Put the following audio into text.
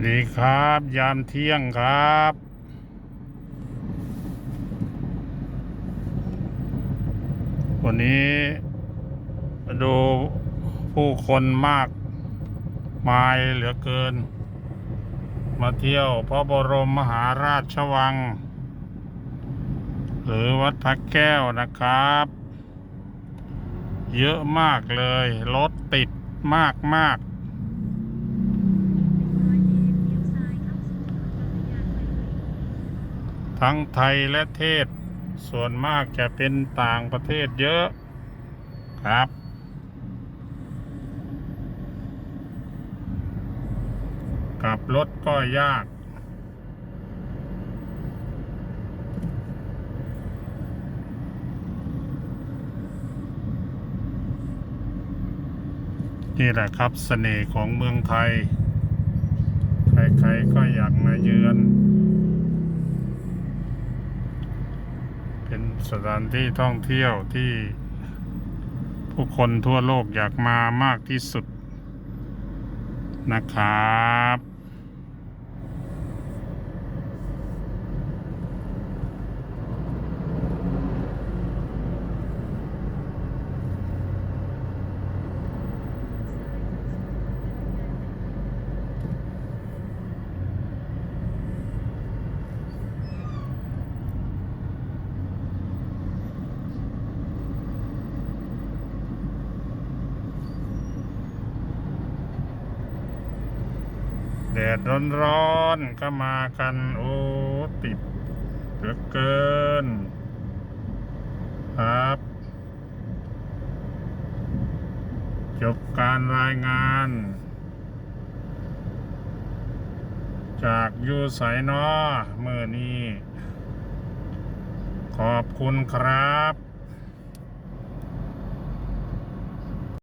สวัสดีครับ ยามเที่ยงครับ วันนี้มาดูผู้คนมากมายเหลือเกิน มาเที่ยวพระบรมมหาราชวัง หรือวัดพระแก้วนะครับ เยอะมากเลย รถติดมากมากๆ ทั้งไทยและเทศ ส่วนมากจะเป็นต่างประเทศเยอะครับ กลับรถก็ยาก นี่แหละครับเสน่ห์ของเมืองไทย ใครๆก็อยากมาเยือน เป็นสถานที่ท่องเที่ยวที่ผู้คนทั่วโลกอยากมามากที่สุดนะครับ ดดร้อนๆก็มากัน โอ้ติดเหลือเกิน ครับ จบการรายงาน จากยูไสนอเมื่อนี้ ขอบคุณครับ